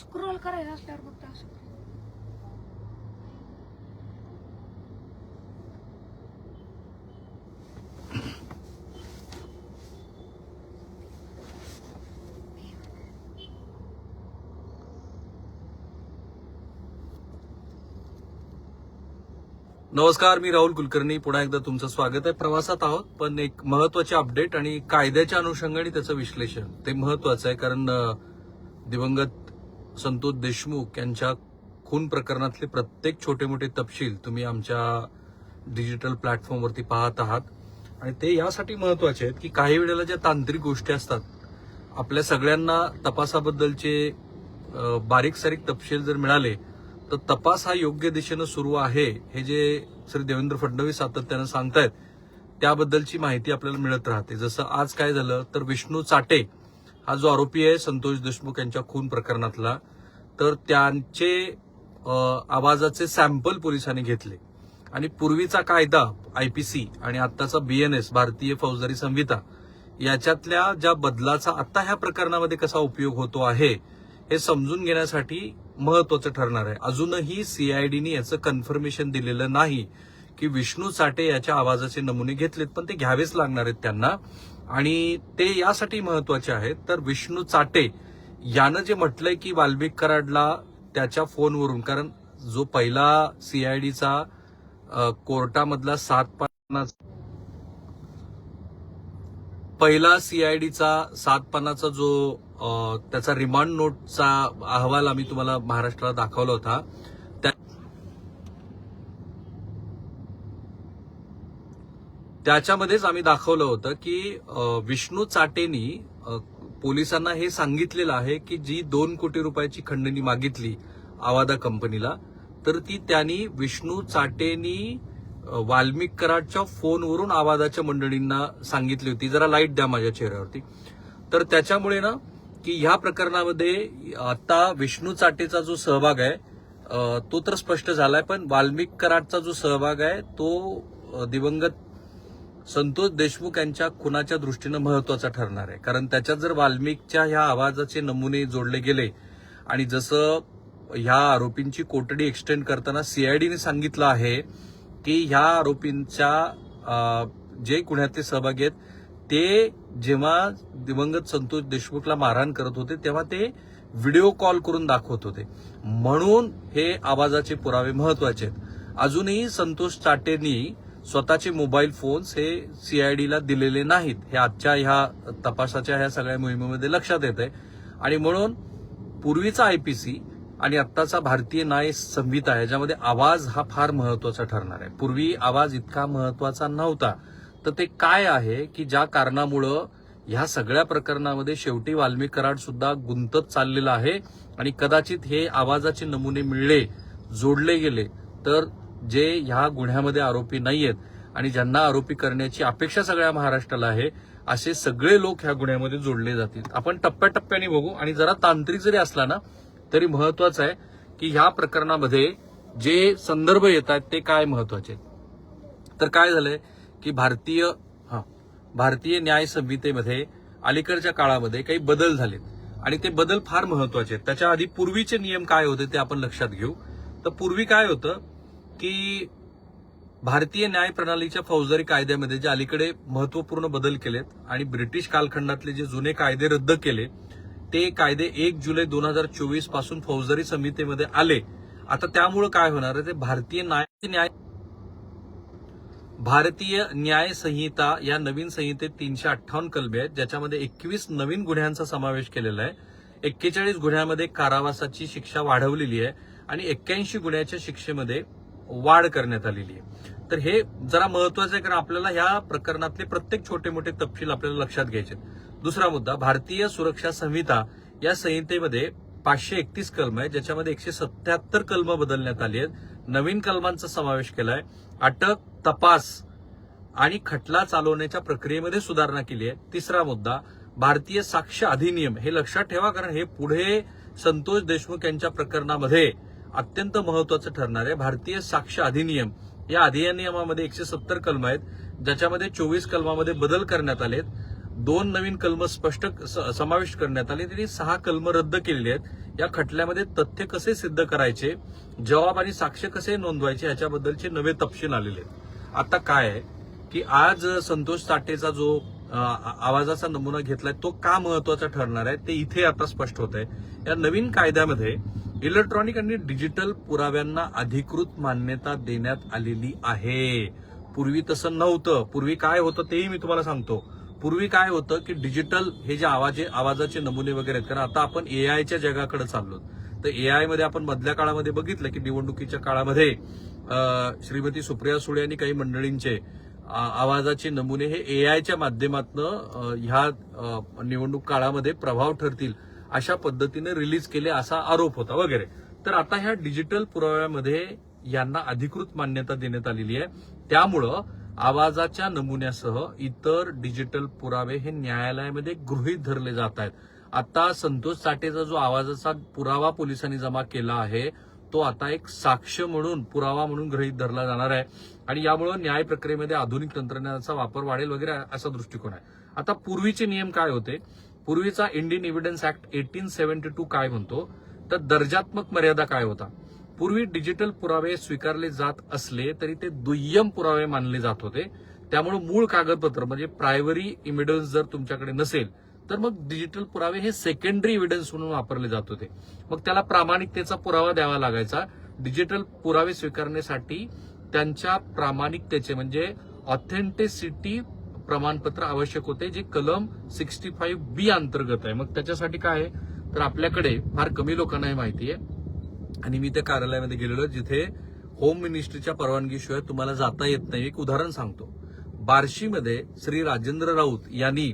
Scroll करायचं असल्यावर फक्त असं नमस्कार मी राहुल कुलकर्णी. पुन्हा एकदा तुमचं स्वागत आहे. प्रवासात आहोत पण एक महत्त्वाचे अपडेट आणि कायद्याच्या अनुषंगाने त्याचं विश्लेषण. ते महत्वाचं आहे कारण दिवंगत संतोष देशमुख यांच्या खून प्रकरणातले प्रत्येक छोटे मोठे तपशील तुम्ही आमच्या डिजिटल प्लॅटफॉर्मवरती पाहत आहात. आणि ते यासाठी महत्त्वाचे आहेत की काही वेळेला ज्या तांत्रिक गोष्टी असतात आपल्या सगळ्यांना तपासाबद्दलचे बारीक सारीक तपशील जर मिळाले तर तपास हा योग्य दिशेनं सुरू आहे हे जे श्री देवेंद्र फडणवीस सातत्यानं सांगतायत त्याबद्दलची माहिती आपल्याला मिळत राहते. जसं आज काय झालं तर विष्णू चाटे हा जो आरोपी आहे संतोष देशमुख यांच्या खून प्रकरणातला तर त्यांचे आवाजाचे सॅम्पल पोलिसांनी घेतले. आणि पूर्वीचा कायदा आयपीसी आणि आत्ताचा बीएनएस भारतीय फौजदारी संहिता याच्यातल्या ज्या बदलाचा आता ह्या प्रकरणामध्ये कसा उपयोग होतो आहे हे समजून घेण्यासाठी महत्वाचं ठरणार आहे. अजूनही सीआयडीने याचं कन्फर्मेशन दिलेलं नाही की विष्णू साठे याच्या आवाजाचे नमुने घेतलेत पण ते घ्यावेच लागणार आहेत त्यांना. आणि ते यासाठी महत्त्वाचे आहेत. तर विष्णू चाटे यानं जे म्हटलंय की वाल्मिक कराडला त्याच्या फोनवरून कारण जो पहिला सीआयडीचा कोर्टामधला सात पानाचा पहिला सीआयडीचा सात पानाचा जो त्याचा रिमांड नोटचा अहवाल आम्ही तुम्हाला महाराष्ट्राला दाखवला होता त्या- त्याच्यामध्येच आम्ही दाखवलं होतं की विष्णू चाटेनी पोलिसांना हे सांगितलेलं आहे की जी दोन कोटी रुपयाची खंडणी मागितली आवादा कंपनीला तर ती त्यांनी विष्णू चाटेनी वाल्मिक कराडच्या फोनवरून आवादाच्या मंडळींना सांगितली होती. जरा लाइट द्या माझ्या चेहऱ्यावरती. तर त्याच्यामुळे ना की ह्या प्रकरणामध्ये आता विष्णू चाटेचा जो सहभाग आहे तो तर स्पष्ट झालाय पण वाल्मिक कराडचा जो सहभाग आहे तो दिवंगत संतोष देशमुख यांच्या खुनाच्या दृष्टीनं महत्त्वाचा ठरणार आहे. कारण त्याच्यात जर वाल्मिकच्या ह्या आवाजाचे नमुने जोडले गेले आणि जसं ह्या आरोपींची कोठडी एक्सटेंड करताना सीआयडीने सांगितलं आहे की ह्या आरोपींच्या जे गुन्ह्यातले सहभागी आहेत ते जेव्हा दिवंगत संतोष देशमुखला मारहाण करत होते तेव्हा ते व्हिडिओ कॉल करून दाखवत होते. म्हणून हे आवाजाचे पुरावे महत्त्वाचे आहेत. अजूनही संतोष चाटेंनी स्वतःचे मोबाईल फोन्स हे सीआयडीला दिलेले नाहीत. हे आजच्या ह्या तपासाच्या ह्या सगळ्या मोहिमेमध्ये लक्षात येत आहे आणि म्हणून पूर्वीचा आयपीसी आणि आत्ताचा भारतीय न्याय संहिता याच्यामध्ये आवाज हा फार महत्त्वाचा ठरणार आहे. पूर्वी आवाज इतका महत्त्वाचा नव्हता. तर ते काय आहे की ज्या कारणामुळं ह्या सगळ्या प्रकरणामध्ये शेवटी वाल्मिक कराड सुद्धा गुंतत चाललेला आहे आणि कदाचित हे आवाजाचे नमुने मिळले जोडले गेले तर जे ह्या गुन्ह्यामध्ये आरोपी नाहीयेत आणि ज्यांना आरोपी करण्याची अपेक्षा सगळ्या महाराष्ट्राला आहे असे सगळे लोक ह्या गुन्ह्यामध्ये जोडले जातील. आपण टप्प्याटप्प्याने बघू आणि जरा तांत्रिक जरी असला ना तरी महत्वाचं आहे की ह्या प्रकरणामध्ये जे संदर्भ येत आहेत ते काय महत्त्वाचे आहेत. तर काय झालंय की भारतीय हा भारतीय न्याय संहितेमध्ये अलीकडच्या काळामध्ये काही बदल झालेत. आणि ते बदल फार महत्त्वाचे आहेत. त्याच्या आधी पूर्वीचे नियम काय होते ते आपण लक्षात घेऊ. तर पूर्वी काय होतं? की भारतीय न्याय प्रणालीच्या फौजदारी कायद्यामध्ये जे अलीकडे महत्त्वपूर्ण बदल केलेत आणि ब्रिटिश कालखंडातले जे जुने कायदे रद्द केले ते कायदे एक जुलै दोन हजार चोवीसपासून फौजदारी समितीमध्ये आले. आता त्यामुळं काय होणार आहे? ते भारतीय न्याय न्याय भारतीय न्याय संहिता या नवीन संहितेत तीनशे अठ्ठावन्न कलमे आहेत ज्याच्यामध्ये एकवीस नवीन गुन्ह्यांचा समावेश केलेला आहे. एक्केचाळीस गुन्ह्यामध्ये कारावासाची शिक्षा वाढवलेली आहे आणि एक्क्याऐंशी गुन्ह्याच्या शिक्षेमध्ये वाढ करण्यात आलेली आहे. तर हे जरा महत्वाचं आहे कारण आपल्याला ह्या प्रकरणातले प्रत्येक छोटे मोठे तपशील आपल्याला लक्षात घ्यायचे आहेत. दुसरा मुद्दा भारतीय सुरक्षा संहिता या संहितेमध्ये पाचशे एकतीस कलम आहे ज्याच्यामध्ये एकशे सत्याहत्तर कलम बदलण्यात आली आहेत. नवीन कलमांचा समावेश केलाय. अटक तपास आणि खटला चालवण्याच्या प्रक्रियेमध्ये सुधारणा केली आहे. तिसरा मुद्दा भारतीय साक्ष अधिनियम. हे लक्षात ठेवा कारण हे पुढे संतोष देशमुख यांच्या प्रकरणामध्ये अत्यंत महत्वाचं ठरणार आहे. भारतीय साक्ष अधिनियम या अधिनियमामध्ये एकशे सत्तर कलम आहेत ज्याच्यामध्ये चोवीस कलमामध्ये बदल करण्यात आलेत. दोन नवीन कलम स्पष्ट स- समाविष्ट करण्यात आले तरी सहा कलम रद्द केलेली आहेत. या खटल्यामध्ये तथ्य कसे सिद्ध करायचे जबाब आणि साक्ष कसे नोंदवायचे याच्याबद्दलचे नवे तपशील आलेले आहेत. आता काय आहे की आज संतोष साठेचा जो आवाजाचा नमुना घेतलाय तो का महत्त्वाचा ठरणार आहे ते इथे आता स्पष्ट होत आहे या नवीन कायद्यामध्ये इलेक्ट्रॉनिक आणि डिजिटल पुराव्यांना अधिकृत मान्यता देण्यात आलेली आहे. पूर्वी तसं नव्हतं. पूर्वी काय होतं तेही मी तुम्हाला सांगतो. पूर्वी काय होतं की डिजिटल हे जे आवाजे आवाजाचे नमुने वगैरे आहेत कारण आता आपण एआयच्या जगाकडे चाललो तर एआयमध्ये आपण मधल्या काळामध्ये बघितलं की निवडणुकीच्या काळामध्ये श्रीमती सुप्रिया सुळे आणि काही मंडळींचे आवाजाचे नमुने हे एआयच्या माध्यमातून ह्या निवडणूक काळामध्ये प्रभाव ठरतील. अशा पद्धतीने रिलीज केले असा आरोप होता वगैरे. तर आता ह्या डिजिटल पुराव्यामध्ये यांना अधिकृत मान्यता देण्यात आलेली आहे. त्यामुळं आवाजाच्या नमुन्यासह इतर डिजिटल पुरावे हे न्यायालयामध्ये गृहीत धरले जात आहेत. आता संतोष साठेचा जो आवाजाचा पुरावा पोलिसांनी जमा केला आहे तो आता एक साक्ष म्हणून पुरावा म्हणून गृहीत धरला जाणार आहे. आणि यामुळे न्याय प्रक्रियेमध्ये आधुनिक तंत्रज्ञानाचा वापर वाढेल वगैरे असा दृष्टिकोन आहे. आता पूर्वीचे नियम काय होते? पूर्वीचा Indian evidence act eighteen seventy two काय म्हणतो? तर दर्जात्मक मर्यादा काय होता? पूर्वी डिजिटल पुरावे स्वीकारले जात असले तरी ते दुय्यम पुरावे मानले जात होते. त्यामुळे मूळ कागदपत्र म्हणजे प्रायमरी इव्हिडन्स जर तुमच्याकडे नसेल तर मग डिजिटल पुरावे हे सेकंडरी इव्हिडन्स म्हणून वापरले जात होते. मग त्याला प्रामाणिकतेचा पुरावा द्यावा लागायचा. डिजिटल पुरावे स्वीकारण्यासाठी त्यांच्या प्रामाणिकतेचे म्हणजे ऑथेंटिसिटी प्रमाणपत्र आवश्यक होते जे कलम सिक्स्टी फाईव्ह बी अंतर्गत आहे. मग त्याच्यासाठी काय आहे? तर आपल्याकडे फार कमी लोकांना हे माहिती आहे. आणि मी त्या कार्यालयामध्ये गेलेलो जिथे होम मिनिस्ट्रीच्या परवानगीशिवाय तुम्हाला जाता येत नाही. एक उदाहरण सांगतो. बार्शीमध्ये श्री राजेंद्र राऊत यांनी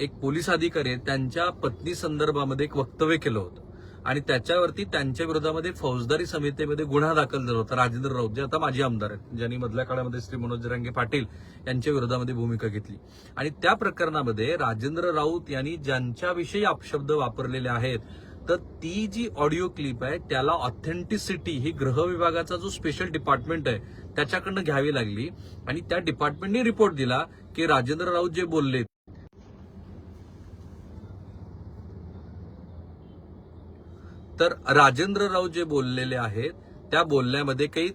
एक पोलीस अधिकारी त्यांच्या पत्नी संदर्भामध्ये एक वक्तव्य केलं होतं. आणि त्याच्यावरती त्यांच्या विरोधामध्ये फौजदारी समितीमध्ये गुन्हा दाखल झाला होता. राजेंद्र राऊत जे आता माजी आमदार आहेत ज्यांनी मधल्या काळामध्ये श्री मनोज रंगे पाटील यांच्या विरोधामध्ये भूमिका घेतली. आणि त्या प्रकरणामध्ये राजेंद्र राऊत यांनी ज्यांच्याविषयी अपशब्द वापरलेले आहेत तर ती जी ऑडिओ क्लिप आहे त्याला ऑथेंटिसिटी ही गृह विभागाचा जो स्पेशल डिपार्टमेंट आहे त्याच्याकडनं घ्यावी लागली. आणि त्या डिपार्टमेंटने रिपोर्ट दिला की राजेंद्र राऊत जे बोलले तर राजेंद्रराव जे बोललेले आहेत त्या बोलण्यामध्ये काही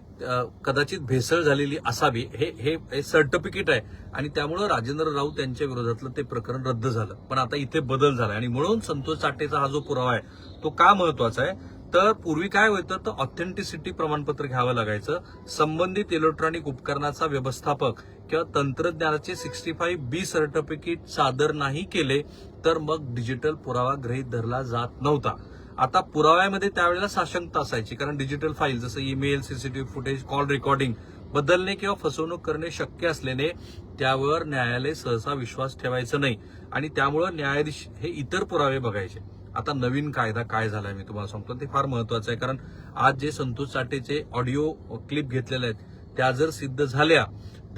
कदाचित भेसळ झालेली असावी हे हे हे सर्टिफिकेट आहे. आणि त्यामुळं राजेंद्र राऊत यांच्या विरोधातलं ते प्रकरण रद्द झालं. पण आता इथे बदल झाला आणि म्हणून संतोष साठेचा हा जो पुरावा आहे तो का महत्त्वाचा आहे? तर पूर्वी काय होतं तर ऑथेंटिसिटी प्रमाणपत्र घ्यावं लागायचं. संबंधित इलेक्ट्रॉनिक उपकरणाचा व्यवस्थापक किंवा तंत्रज्ञानाचे सिक्स्टी फाईव्ह बी सर्टिफिकेट सादर नाही केले तर मग डिजिटल पुरावा गृहीत धरला जात नव्हता. आता पुराव्यामध्ये त्यावेळेला साशंकता असायची कारण डिजिटल फाईल जसं email CCTV footage call recording बदलणे किंवा फसवणूक करणे शक्य असल्याने त्यावर न्यायालय सहसा विश्वास ठेवायचं नाही. आणि त्यामुळं न्यायाधीश हे इतर पुरावे बघायचे. आता नवीन कायदा काय झालाय मी तुम्हाला सांगतो. ते फार महत्वाचं आहे कारण आज जे संतोष साठेचे ऑडिओ क्लिप घेतलेले आहेत त्या जर सिद्ध झाल्या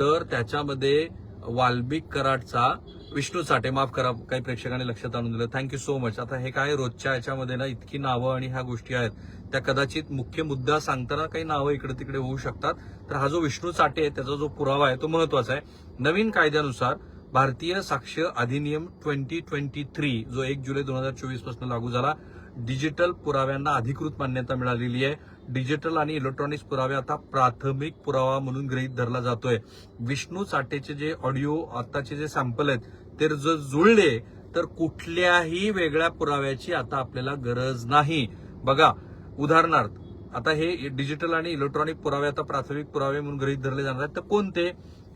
तर त्याच्यामध्ये वाल्मिक कराडचा विष्णू साठे माफ करा काही प्रेक्षकांनी लक्षात आणून दिलं. थँक्यू सो मच आता हे काय रोजच्या याच्यामध्ये ना इतकी नावं आणि ह्या गोष्टी आहेत. त्या कदाचित मुख्य मुद्दा सांगताना काही नावं इकडे तिकडे होऊ शकतात. तर हा जो विष्णू साठे आहे त्याचा जो पुरावा आहे तो महत्त्वाचा आहे. नवीन कायद्यानुसार भारतीय साक्ष अधिनियम ट्वेंटी ट्वेंटी थ्री जो एक जुलै दोन हजार चोवीसपासून लागू झाला डिजिटल पुराव्यांना अधिकृत मान्यता मिळालेली आहे. डिजिटल आणि इलेक्ट्रॉनिक्स पुरावे आता प्राथमिक पुरावा म्हणून गृहीत धरला जातोय. विष्णू साठेचे जे ऑडिओ आताचे जे सॅम्पल आहेत ते जर जुळले तर कुठल्याही वेगळ्या पुराव्याची आता आपल्याला गरज नाही. बघा उदाहरणार्थ आता हे डिजिटल आणि इलेक्ट्रॉनिक पुरावे आता प्राथमिक पुरावे म्हणून गृहीत धरले जाणार आहेत तर कोणते?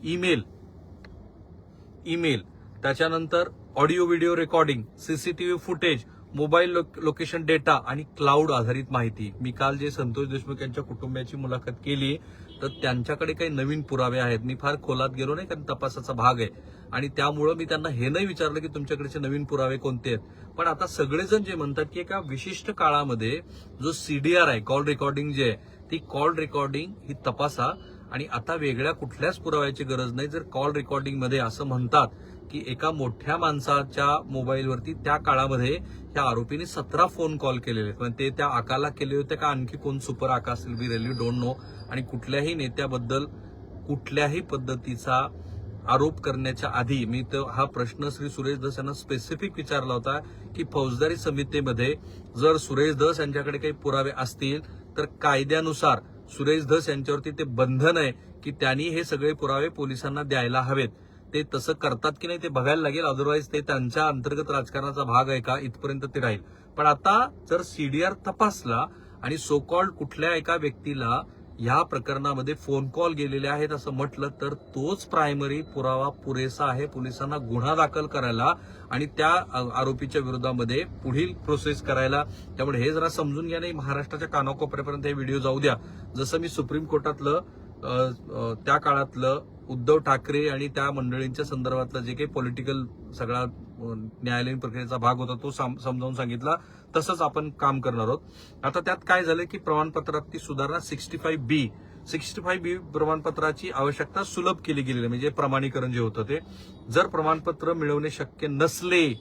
ईमेल. ईमेल. त्याच्यानंतर audio video recording CCTV footage mobile location data आणि क्लाउड आधारित माहिती. मी काल जे संतोष देशमुख यांच्या कुटुंबियाची मुलाखत केली तर त्यांच्याकडे काही नवीन पुरावे आहेत. मी फार खोलात गेलो नाही कारण तपासाचा भाग आहे. आणि त्यामुळं मी त्यांना हे नाही विचारलं की तुमच्याकडचे नवीन पुरावे कोणते आहेत. पण आता सगळेजण जे म्हणतात की एका विशिष्ट काळामध्ये जो सीडीआर आहे कॉल रेकॉर्डिंग जे आहे ती कॉल रेकॉर्डिंग ही तपासा आणि आता वेगळ्या कुठल्याच पुराव्याची गरज नाही. जर कॉल रेकॉर्डिंगमध्ये असं म्हणतात की एका मोठ्या माणसाच्या मोबाईलवरती त्या काळामध्ये ह्या आरोपीने सतरा फोन कॉल केलेले आहेत. पण ते त्या आकाला केले होते का? आणखी कोण सुपर आका असेल बी रेली डोंट नो आणि कुठल्याही नेत्याबद्दल कुठल्याही पद्धतीचा आरोप करण्याच्या आधी मी तो हा प्रश्न श्री सुरेश धस यांना स्पेसिफिक विचारला होता की फौजदारी समितीमध्ये जर सुरेश धस यांच्याकडे काही पुरावे असतील तर कायद्यानुसार सुरेश धस यांच्यावरती ते बंधन आहे की त्यांनी हे सगळे पुरावे पोलिसांना द्यायला हवेत. ते तसं करतात की नाही ते बघायला लागेल. अदरवाईज ते त्यांच्या अंतर्गत राजकारणाचा भाग आहे का? इथपर्यंत ते राहील. पण आता जर सीडीआर तपासला आणि सो कॉल्ड कुठल्या एका व्यक्तीला ह्या प्रकरणामध्ये फोन कॉल गेलेले आहेत असं म्हटलं तर तोच प्रायमरी पुरावा पुरेसा आहे. पोलिसांना गुन्हा दाखल करायला आणि त्या आरोपीच्या विरोधामध्ये पुढील प्रोसेस करायला. त्यामुळे हे जरा समजून घ्या नाही महाराष्ट्राच्या कानाकोपऱ्यापर्यंत हे व्हिडिओ जाऊ द्या. जसं मी सुप्रीम कोर्टातलं त्या काळातलं उद्धव ठाकरे आणि त्या मंडळींच्या संदर्भातलं जे काही पॉलिटिकल सगळा न्यायालयीन प्रक्रियेचा भाग होता तो साम- समजावून सांगितला. तसंच आपण काम करणार आहोत. आता त्यात काय झालं की प्रमाणपत्रातली सुधारणा sixty five B sixty five B प्रमाणपत्राची आवश्यकता सुलभ केली गेलेली आहे. म्हणजे प्रमाणीकरण जे होतं ते. जर प्रमाणपत्र मिळवणे शक्य नसले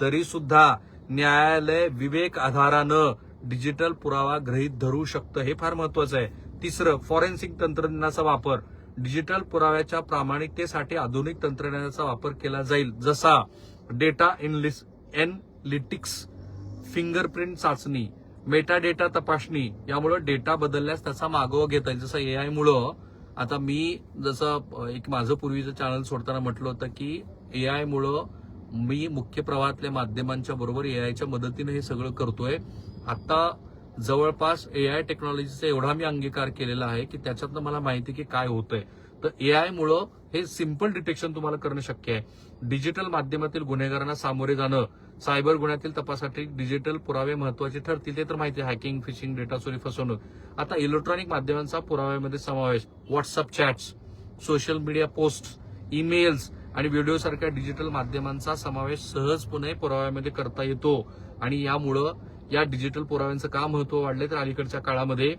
तरी सुद्धा न्यायालय विवेक आधारानं डिजिटल पुरावा गृहीत धरू शकतं. हे फार महत्वाचं आहे. तिसरं फॉरेन्सिक तंत्रज्ञानाचा वापर. डिजिटल पुराव्याच्या प्रामाणिकतेसाठी आधुनिक तंत्रज्ञानाचा वापर केला जाईल. जसा डेटा एनलिटिक्स फिंगरप्रिंट चाचणी मेटा डेटा तपासणी यामुळे डेटा बदलल्यास त्याचा मागोवा घेता येईल. जसं एआय मुळं आता मी जसं एक माझं पूर्वीचं चॅनल सोडताना म्हटलं होतं की एआय मुळं मी मुख्य प्रवाहातल्या माध्यमांच्या बरोबर एआयच्या मदतीने हे सगळं करतोय. आता जवळपास एआय टेक्नॉलॉजीचा एवढा मी अंगीकार केलेला आहे की त्याच्यातनं मला माहिती की काय होतंय. तर एआय आयमुळं हे सिंपल डिटेक्शन तुम्हाला करणं शक्य आहे. डिजिटल माध्यमातील गुन्हेगारांना सामोरे जाणं सायबर गुन्ह्यातील तपासासाठी डिजिटल पुरावे महत्त्वाचे ठरतील ते तर माहिती आहे. हॅकिंग फिशिंग डेटा चोरी फसवणूक. आता इलेक्ट्रॉनिक माध्यमांचा पुराव्यामध्ये समावेश WhatsApp chats social media post emails आणि व्हिडिओ सारख्या डिजिटल माध्यमांचा समावेश सहजपणे पुराव्यामध्ये करता येतो. आणि यामुळं या डिजिटल पुराव्यांचं का महत्त्व वाढले तर अलीकडच्या काळामध्ये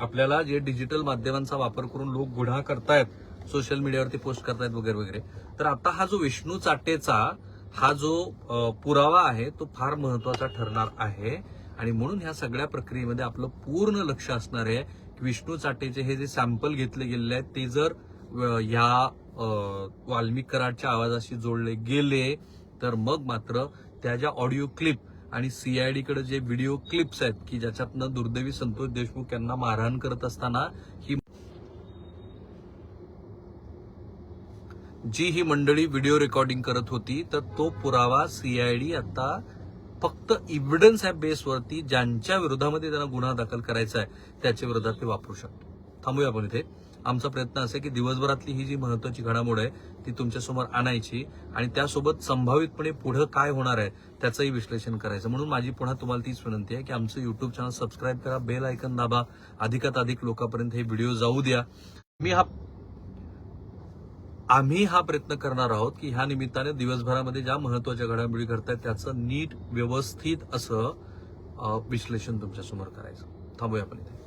आपल्याला जे डिजिटल माध्यमांचा वापर करून लोक गुन्हा करतायत सोशल मीडियावरती पोस्ट करतायत वगैरे वगैरे तर आता हा जो विष्णू चाटेचा हा जो पुरावा आहे तो फार महत्त्वाचा ठरणार आहे. आणि म्हणून ह्या सगळ्या प्रक्रियेमध्ये आपलं पूर्ण लक्ष असणार आहे की विष्णू चाटेचे हे जे सॅम्पल घेतले गेलेले आहेत ते जर ह्या वाल्मिक कराडच्या आवाजाशी जोडले गेले तर मग मात्र त्या ज्या ऑडिओ क्लिप आणि सीआयडीकडे जे व्हिडिओ क्लिप्स आहेत की ज्याच्यातनं दुर्दैवी संतोष देशमुख यांना मारहाण करत असताना ही जी ही मंडळी व्हिडिओ रेकॉर्डिंग करत होती तर तो पुरावा सीआयडी आता फक्त इव्हिडन्स ह्या बेसवरती ज्यांच्या विरोधामध्ये त्यांना गुन्हा दाखल करायचा आहे त्याच्या विरोधात ते वापरू शकतो. थांबूया आपण इथे. आमचा प्रयत्न असा की दिवसभरातली ही जी महत्वाची घडामोड आहे ती तुमच्यासमोर आणायची आणि त्यासोबत संभावितपणे पुढं काय होणार आहे त्याचंही विश्लेषण करायचं. म्हणून माझी पुन्हा तुम्हाला तीच विनंती आहे की आमचं युट्यूब चॅनल सबस्क्राईब करा बेल आयकन दाबा अधिकात अधिक लोकांपर्यंत हे व्हिडिओ जाऊ द्या. मी हा आम्ही हा प्रयत्न करणार आहोत की ह्या निमित्ताने दिवसभरामध्ये ज्या महत्त्वाच्या घडामोडी घडतायत त्याचं नीट व्यवस्थित असं विश्लेषण तुमच्यासमोर करायचं. थांबूया आपण इथे.